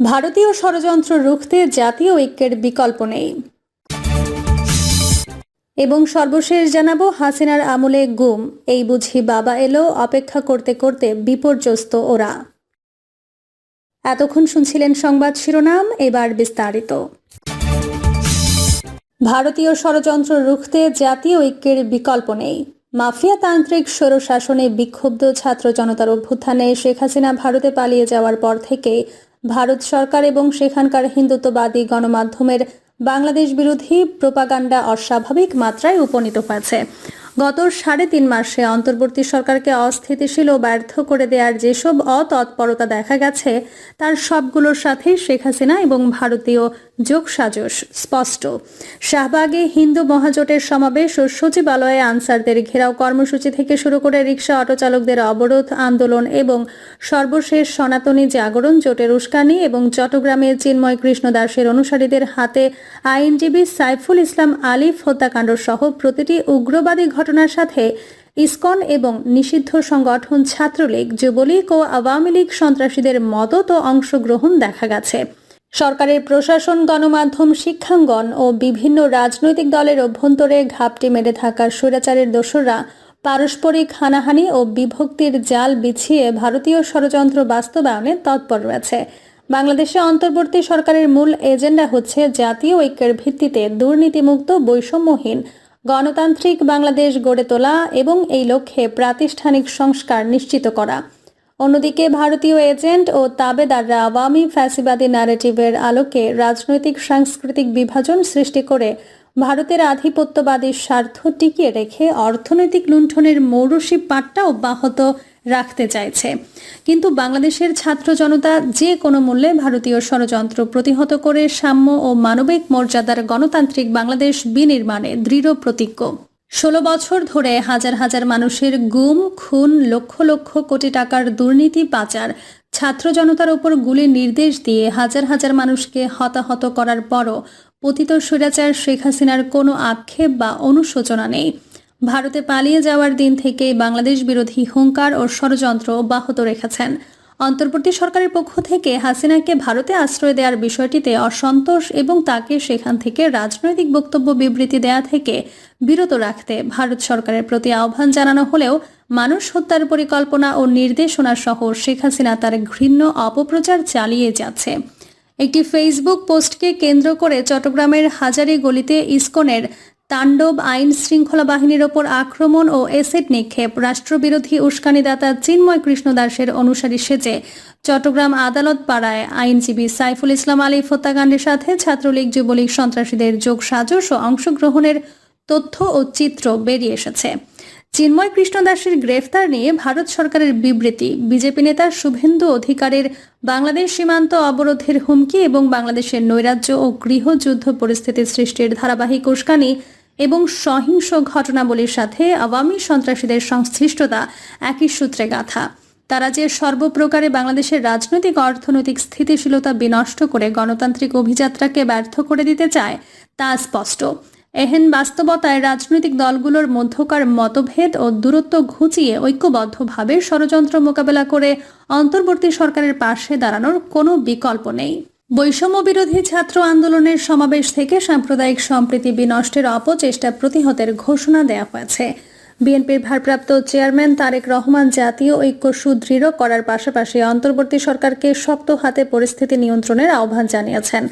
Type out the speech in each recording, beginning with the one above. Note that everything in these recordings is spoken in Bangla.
ভারতীয় ষড়যন্ত্র রুখতে জাতীয় ঐক্যের বিকল্প নেই। এবং সর্বশেষ জানাব, হাসিনার আমলে গুম। এই বুঝি বাবা এলো অপেক্ষা করতে করতে বিপর্যস্ত ওরা। এতক্ষণ শুনছিলেন সংবাদ শিরোনাম, এবার বিস্তারিত। ভারতীয় ষড়যন্ত্র রুখতে জাতীয় ঐক্যের বিকল্প নেই। মাফিয়াতান্ত্রিক স্বৈরশাসনে বিক্ষুব্ধ ছাত্র জনতার অভ্যুত্থানে শেখ হাসিনা ভারতে পালিয়ে যাওয়ার পর থেকে ভারত সরকার এবং সেখানকার হিন্দুত্ববাদী গণমাধ্যমের বাংলাদেশ বিরোধী প্রোপাগান্ডা অস্বাভাবিক মাত্রায় উপনীত হয়েছে। গত সাড়ে তিন মাসে অন্তর্বর্তী সরকারকে অস্থিতিশীল ও ব্যর্থ করে দেওয়ার যেসব অতৎপরতা দেখা গেছে, তার সবগুলোর সাথেই শেখ হাসিনা এবং ভারতীয় যোগসাজশ স্পষ্ট। শাহবাগে হিন্দু মহাজোটের সমাবেশ ও সচিবালয়ে আনসারদের ঘেরাও কর্মসূচি থেকে শুরু করে রিক্সা অটো চালকদের অবরোধ, আন্দোলন এবং সর্বশেষ সনাতনী জাগরণ, জোটের উস্কানি এবং চট্টগ্রামে চিন্ময় কৃষ্ণ দাসের অনুসারীদের হাতে আইনজীবী সাইফুল ইসলাম আলিফ হত্যাকাণ্ড সহ প্রতিটি উগ্রবাদী ঘটনার সাথে ইসকন এবং নিষিদ্ধ সংগঠন ছাত্রলীগ, যুবলীগ ও আওয়ামী লীগ সন্ত্রাসীদের মদত ও অংশগ্রহণ দেখা গেছে। সরকারের প্রশাসন, গণমাধ্যম, শিক্ষাঙ্গন ও বিভিন্ন রাজনৈতিক দলের অভ্যন্তরে ঘাপটি মেরে থাকা স্বৈরাচারের দোসররা পারস্পরিক হানাহানি ও বিভক্তির জাল বিছিয়ে ভারতীয় ষড়যন্ত্র বাস্তবায়নে তৎপর রয়েছে। বাংলাদেশে অন্তর্বর্তী সরকারের মূল এজেন্ডা হচ্ছে জাতীয় ঐক্যের ভিত্তিতে দুর্নীতিমুক্ত বৈষম্যহীন গণতান্ত্রিক বাংলাদেশ গড়ে তোলা এবং এই লক্ষ্যে প্রাতিষ্ঠানিক সংস্কার নিশ্চিত করা। অন্যদিকে ভারতীয় এজেন্ট ও তাবেদাররা আওয়ামী ফ্যাসিবাদী ন্যারেটিভের আলোকে রাজনৈতিক সাংস্কৃতিক বিভাজন সৃষ্টি করে ভারতের আধিপত্যবাদীর স্বার্থ টিকিয়ে রেখে অর্থনৈতিক লুণ্ঠনের মৌরসী পাট্টা অব্যাহত রাখতে চাইছে। কিন্তু বাংলাদেশের ছাত্র জনতা যে কোনো মূল্যে ভারতীয় ষড়যন্ত্র প্রতিহত করে সাম্য ও মানবিক মর্যাদার গণতান্ত্রিক বাংলাদেশ বিনির্মাণে দৃঢ় প্রতিজ্ঞ। ষোলো বছর ধরে হাজার হাজার মানুষের গুম, খুন, লক্ষ লক্ষ কোটি টাকার দুর্নীতি পাচার ছাত্র জনতার উপর গুলি নির্দেশ দিয়ে হাজার হাজার মানুষকে হতাহত করার পরও পতিত স্বৈরাচার শেখ হাসিনার কোনো আক্ষেপ বা অনুশোচনা নেই। ভারতে পালিয়ে যাওয়ার দিন থেকে বাংলাদেশ বিরোধী হুঙ্কার ও ষড়যন্ত্র অব্যাহত রেখেছেন। অন্তর্বর্তী সরকারের পক্ষ থেকে হাসিনাকে ভারতে আশ্রয় দেওয়ার বিষয়টিতে অসন্তোষ এবং তাকে সেখান থেকে রাজনৈতিক বক্তব্য বিবৃতি দেয়া থেকে বিরত রাখতে ভারত সরকারের প্রতি আহ্বান জানানো হলেও মানুষ হত্যার পরিকল্পনা ও নির্দেশনা সহ শেখ হাসিনা তার ঘৃণ্য অপপ্রচার চালিয়ে যাচ্ছে। একটি ফেসবুক পোস্টকে কেন্দ্র করে চট্টগ্রামের হাজারি গলিতে ইসকনের তাণ্ডব আইন শৃঙ্খলা বাহিনীর ওপর আক্রমণ ও এসেট নিক্ষেপ। রাষ্ট্রবিরোধী উস্কানিদাতা চিন্ময় কৃষ্ণ দাসের অনুসারী সেজে চট্টগ্রাম আদালত পাড়ায় আইনজীবী সাইফুল ইসলাম আলী হত্যাকাণ্ডের সাথে ছাত্রলীগ, যুবলীগ, সন্ত্রাসীদের যোগ সাজস ও অংশগ্রহণের তথ্য ও চিত্র বেরিয়ে এসেছে। চিন্ময় কৃষ্ণ দাসের গ্রেফতার নিয়ে ভারত সরকারের বিবৃতি। বিজেপি নেতা শুভেন্দু অধিকারের বাংলাদেশ সীমান্ত অবরোধের হুমকি এবং বাংলাদেশের নৈরাজ্য ও গৃহযুদ্ধ পরিস্থিতি সৃষ্টির ধারাবাহিক উস্কানি এবং সহিংস ঘটনাবলীর সাথে আওয়ামী সন্ত্রাসীদের সংশ্লিষ্টতা একই সূত্রে গাথা। তারা যে সর্বপ্রকারে বাংলাদেশের রাজনৈতিক, অর্থনৈতিক স্থিতিশীলতা বিনষ্ট করে গণতান্ত্রিক অভিযাত্রাকে ব্যর্থ করে দিতে চায়, তা স্পষ্ট। এহেন বাস্তবতায় রাজনৈতিক দলগুলোর মধ্যকার মতভেদ ও দূরত্ব ঘুচিয়ে ঐক্যবদ্ধভাবে ষড়যন্ত্র মোকাবেলা করে অন্তর্বর্তী সরকারের পাশে দাঁড়ানোর কোনো বিকল্প নেই। বৈষম্য বিরোধী ছাত্র আন্দোলনের সমাবেশ থেকে সাম্প্রদায়িক সম্প্রীতি বিনষ্টের অপচেষ্টা প্রতিহতের ঘোষণা দেওয়া হয়েছে। বিএনপির ভারপ্রাপ্ত চেয়ারম্যান তারেক রহমান জাতীয় ঐক্য সুদৃঢ় করার পাশাপাশি অন্তর্বর্তী সরকারকে শক্ত হাতে পরিস্থিতি নিয়ন্ত্রণের আহ্বান জানিয়েছেন।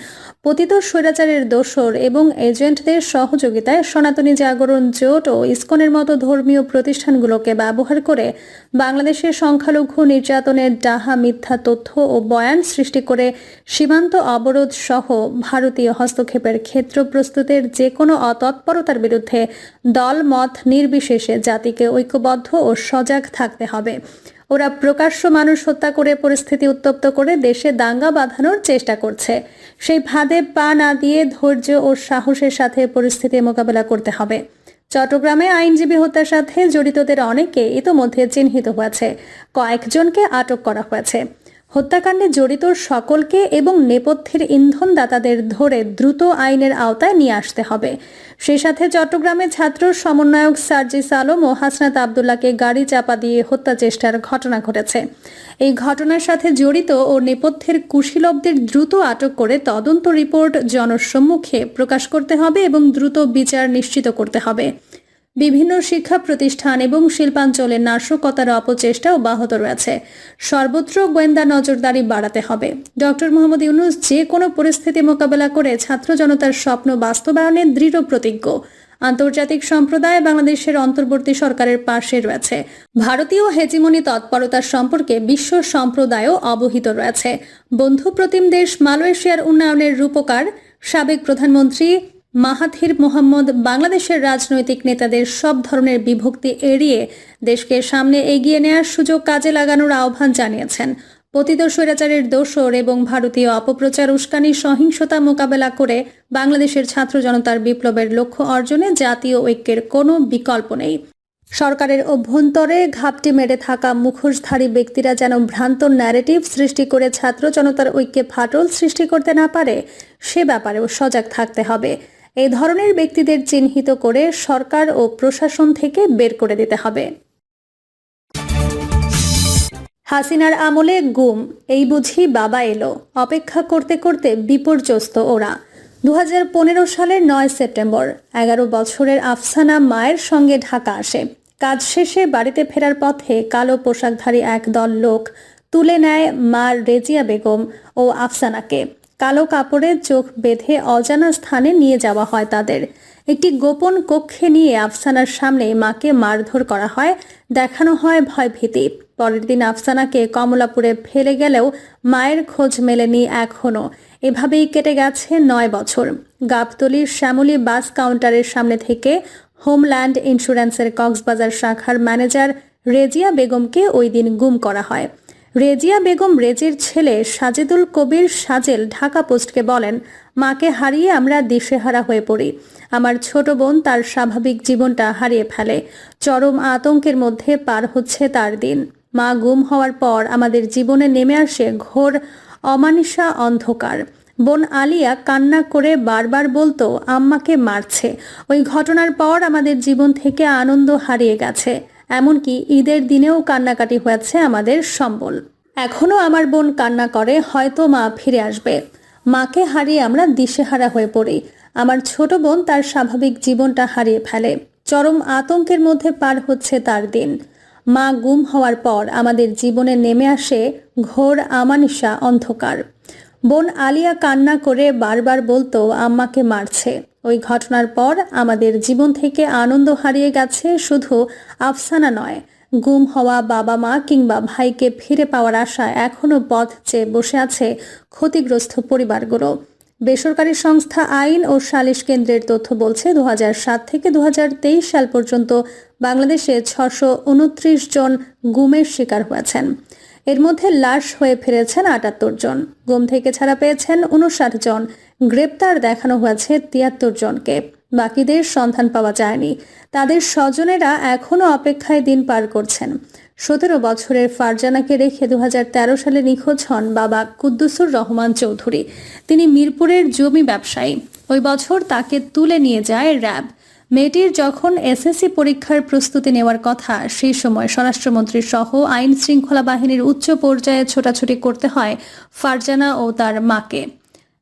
পতিত স্বৈরাচারের দোসর এবং এজেন্টদের সহযোগিতায় সনাতনী জাগরণ জোট ও ইসকনের মতো ধর্মীয় প্রতিষ্ঠানগুলোকে ব্যবহার করে বাংলাদেশের সংখ্যালঘু নির্যাতনের ডাহা মিথ্যা তথ্য ও বয়ান সৃষ্টি করে সীমান্ত অবরোধ সহ ভারতীয় হস্তক্ষেপের ক্ষেত্র প্রস্তুতের যে কোনো অতৎপরতার বিরুদ্ধে দল মত নির্বিশেষে জাতিকে ঐক্যবদ্ধ ও সজাগ থাকতে হবে। ওরা প্রকাশ্য মানুষ হত্যা করে পরিস্থিতি উত্তপ্ত করে দেশে দাঙ্গা বাঁধানোর চেষ্টা করছে। সেই ভাদে পা না দিয়ে ধৈর্য ও সাহসের সাথে পরিস্থিতি মোকাবেলা করতে হবে। চট্টগ্রামে আইনজীবী হত্যার সাথে জড়িতদের অনেকে ইতোমধ্যে চিহ্নিত হয়েছে। কয়েকজনকে আটক করা হয়েছে। হত্যাকাণ্ডে জড়িত সকলকে এবং নেপথ্যের ইন্ধনদাতাদের ধরে দ্রুত আইনের আওতায় নিয়ে আসতে হবে। সে সাথে চট্টগ্রামে ছাত্র সমন্বয়ক সার্জিস আলম ও হাসনাত আবদুল্লাহকে গাড়ি চাপা দিয়ে হত্যা চেষ্টার ঘটনা ঘটেছে। এই ঘটনার সাথে জড়িত ও নেপথ্যের কুশীলবদের দ্রুত আটক করে তদন্ত রিপোর্ট জনসম্মুখে প্রকাশ করতে হবে এবং দ্রুত বিচার নিশ্চিত করতে হবে। বিভিন্ন শিক্ষা প্রতিষ্ঠান এবং শিল্পাঞ্চলে নাশকতার অপচেষ্টা অব্যাহত রয়েছে। সর্বত্র গোয়েন্দা নজরদারি বাড়াতে হবে। ডক্টর মোহাম্মদ ইউনুস যে কোনো পরিস্থিতি মোকাবেলা করে ছাত্র জনতার স্বপ্ন বাস্তবায়নে দৃঢ় প্রতিজ্ঞ। আন্তর্জাতিক সম্প্রদায় বাংলাদেশের অন্তর্বর্তী সরকারের পাশে রয়েছে। ভারতীয় হেজিমনি তৎপরতার সম্পর্কে বিশ্ব সম্প্রদায়ও অবহিত রয়েছে। বন্ধুপ্রতিম দেশ মালয়েশিয়ার উন্নয়নের রূপকার সাবেক প্রধানমন্ত্রী মাহাথির মোহাম্মদ বাংলাদেশের রাজনৈতিক নেতাদের সব ধরনের বিভক্তি এড়িয়ে দেশকে সামনে এগিয়ে নেওয়ার সুযোগ কাজে লাগানোর আহ্বান জানিয়েছেন। পতিত স্বৈরাচারের দোসর এবং ভারতীয় অপপ্রচার উস্কানি সহিংসতা মোকাবেলা করে বাংলাদেশের ছাত্র জনতার বিপ্লবের লক্ষ্য অর্জনে জাতীয় ঐক্যের কোনো বিকল্প নেই। সরকারের অভ্যন্তরে ঘাপটি মেরে থাকা মুখোশধারী ব্যক্তিরা যেন ভ্রান্ত ন্যারেটিভ সৃষ্টি করে ছাত্র জনতার ঐক্যে ফাটল সৃষ্টি করতে না পারে, সে ব্যাপারেও সজাগ থাকতে হবে। এই ধরনের ব্যক্তিদের চিহ্নিত করে সরকার ও প্রশাসন থেকে বের করে দিতে হবে। হাসিনার আমলে গুম, এই বুঝি বাবা এলো। অপেক্ষা করতে করতে বিপর্যস্ত ওরা। দু হাজার পনেরো সালের নয় সেপ্টেম্বর, এগারো বছরের আফসানা মায়ের সঙ্গে ঢাকা আসে। কাজ শেষে বাড়িতে ফেরার পথে কালো পোশাকধারী এক দল লোক তুলে নেয় মা রেজিয়া বেগম ও আফসানাকে। কালো কাপড়ে চোখ বেঁধে অজানা স্থানে নিয়ে যাওয়া হয় তাদের। একটি গোপন কক্ষে নিয়ে আফসানার সামনে মাকে মারধর করা হয়, দেখানো হয় ভয়ভীতি। পরের দিন আফসানাকে কমলাপুরে ফেলে গেলেও মায়ের খোঁজ মেলেনি এখনও এভাবেই কেটে গেছে নয় বছর। গাবতলির শ্যামলী বাস কাউন্টারের সামনে থেকে হোমল্যান্ড ইন্স্যুরেন্সের কক্সবাজার শাখার ম্যানেজার রেজিয়া বেগমকে ওই দিন গুম করা হয়। রেজিয়া বেগম রেজির ছেলে সাজেদুল কবির সাজেল ঢাকা পোস্টকে বলেন, মাকে হারিয়ে আমরা দিশেহারা হয়ে পড়ি। আমার ছোট বোন তার স্বাভাবিক জীবনটা হারিয়ে ফেলে। চরম আতঙ্কের মধ্যে পার হচ্ছে তার দিন। মা গুম হওয়ার পর আমাদের জীবনে নেমে আসে ঘোর অমানিসা অন্ধকার। বোন আলিয়া কান্না করে বারবার বলতো, আম্মাকে মারছে। ওই ঘটনার পর আমাদের জীবন থেকে আনন্দ হারিয়ে গেছে। এমনকি ঈদের দিনেও কান্নাকাটি হয়েছে আমাদের সম্বল। এখনও আমার বোন কান্না করে, হয়তো মা ফিরে আসবে। মাকে হারিয়ে আমরা দিশেহারা হয়ে পড়ি। আমার ছোট বোন তার স্বাভাবিক জীবনটা হারিয়ে ফেলে। চরম আতঙ্কের মধ্যে পার হচ্ছে তার দিন। মা গুম হওয়ার পর আমাদের জীবনে নেমে আসে ঘোর আমানিসা অন্ধকার। বোন আলিয়া কান্না করে বারবার বলতো, আম্মাকে মারছে। ওই ঘটনার পর আমাদের জীবন থেকে আনন্দ হারিয়ে গেছে শুধু আফসানা নয়। গুম হওয়া বাবা মা কিংবা ভাইকে ফিরে পাওয়ার আশা এখনও পথ চেয়ে বসে আছে ক্ষতিগ্রস্ত পরিবারগুলো। বেসরকারি সংস্থা আইন ও সালিশ কেন্দ্রের তথ্য বলছে দু থেকে দু হাজার তেইশ সাল পর্যন্ত বাংলাদেশে ছশো জন গুমের শিকার হয়েছেন। এর মধ্যে লাশ হয়ে ফিরেছেন আটাত্তর জন। গুম থেকে ছাড়া পেয়েছেন উনষাট জন। গ্রেপ্তার দেখানো হয়েছে তিয়াত্তর জনকে। বাকিদের সন্ধান পাওয়া যায়নি। তাদের স্বজনেরা এখনও অপেক্ষায় দিন পার করছেন। সতেরো বছরের ফারজানাকে রেখে দু হাজার তেরো সালে নিখোঁজ হন বাবা কুদ্দুসুর রহমান চৌধুরী। তিনি মিরপুরের জমি ব্যবসায়ী। ওই বছর তাকে তুলে নিয়ে যায় র্যাব। মেয়েটির যখন এসএসসি পরীক্ষার প্রস্তুতি নেওয়ার কথা, সেই সময় স্বরাষ্ট্রমন্ত্রী সহ আইন শৃঙ্খলা বাহিনীর উচ্চ পর্যায়ে ছোটাছুটি করতে হয় ফারজানা ও তার মাকে।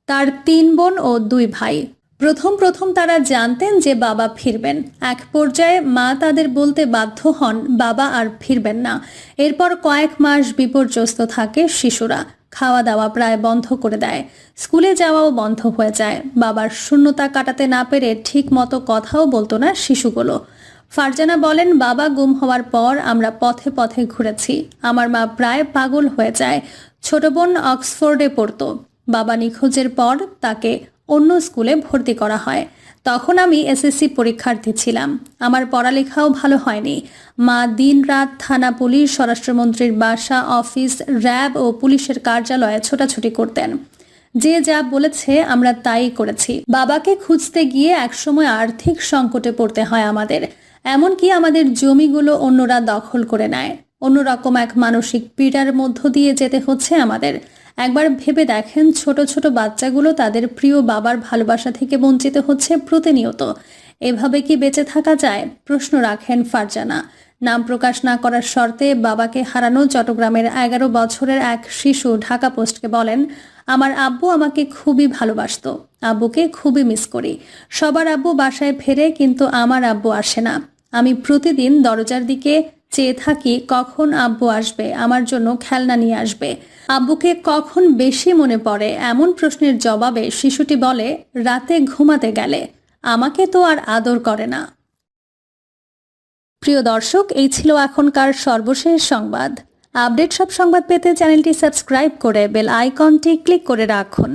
তার তিন বোন ও দুই ভাই। প্রথম প্রথম তারা জানতেন যে বাবা ফিরবেন। এক পর্যায়ে মা তাদের বলতে বাধ্য হন, বাবা আর ফিরবেন না। এরপর কয়েক মাস বিপর্যস্ত থাকে শিশুরা। খাওয়া দাওয়া প্রায় বন্ধ করে দেয়। স্কুলে যাওয়াও বন্ধ হয়ে যায়। বাবার শূন্যতা কাটাতে না পেরে ঠিক মতো কথাও বলতো না শিশুগুলো। ফারজানা বলেন, বাবা গুম হওয়ার পর আমরা পথে পথে ঘুরেছি। আমার মা প্রায় পাগল হয়ে যায়। ছোট বোন অক্সফোর্ডে পড়তো। বাবা নিখোঁজের পর তাকে অন্য স্কুলে ভর্তি করা হয়। তখন আমি এসএসসি পরীক্ষার্থী ছিলাম। আমার পড়ালেখাও ভালো হয়নি। মা দিন রাত থানা পুলিশ, স্বরাষ্ট্রমন্ত্রীর বাসা, অফিস, র্যাব ও পুলিশের কার্যালয়ে ছোটাছুটি করতেন। যে যা বলেছে আমরা তাই করেছি। বাবাকে খুঁজতে গিয়ে একসময় আর্থিক সংকটে পড়তে হয় আমাদের। এমনকি আমাদের জমিগুলো অন্যরা দখল করে নেয়। অন্যরকম এক মানসিক পীড়ার মধ্য দিয়ে যেতে হচ্ছে আমাদের। একবার ভেবে দেখেন, ছোট ছোট বাচ্চাগুলো তাদের প্রিয় বাবার ভালোবাসা থেকে বঞ্চিত হচ্ছে প্রতিনিয়ত। এভাবে কি বেঁচে থাকা যায়? প্রশ্ন রাখেন ফারজানা। নাম প্রকাশ না করার শর্তে বাবাকে হারানো চট্টগ্রামের এগারো বছরের এক শিশু ঢাকা পোস্টকে বলেন, আমার আব্বু আমাকে খুবই ভালোবাসতো। আব্বুকে খুবই মিস করি। সবার আব্বু বাসায় ফেরে কিন্তু আমার আব্বু আসে না। আমি প্রতিদিন দরজার দিকে চেয়ে থাকি কখন আব্বু আসবে, আমার জন্য খেলনা নিয়ে আসবে। আব্বুকে কখন বেশি মনে পড়ে এমন প্রশ্নের জবাবে শিশুটি বলে, রাতে ঘুমাতে গেলে। আমাকে তো আর আদর করে না। প্রিয় দর্শক, এই ছিল এখনকার সর্বশেষ সংবাদ। আপডেট সব সংবাদ পেতে চ্যানেলটি সাবস্ক্রাইব করে বেল আইকনটি ক্লিক করে রাখুন।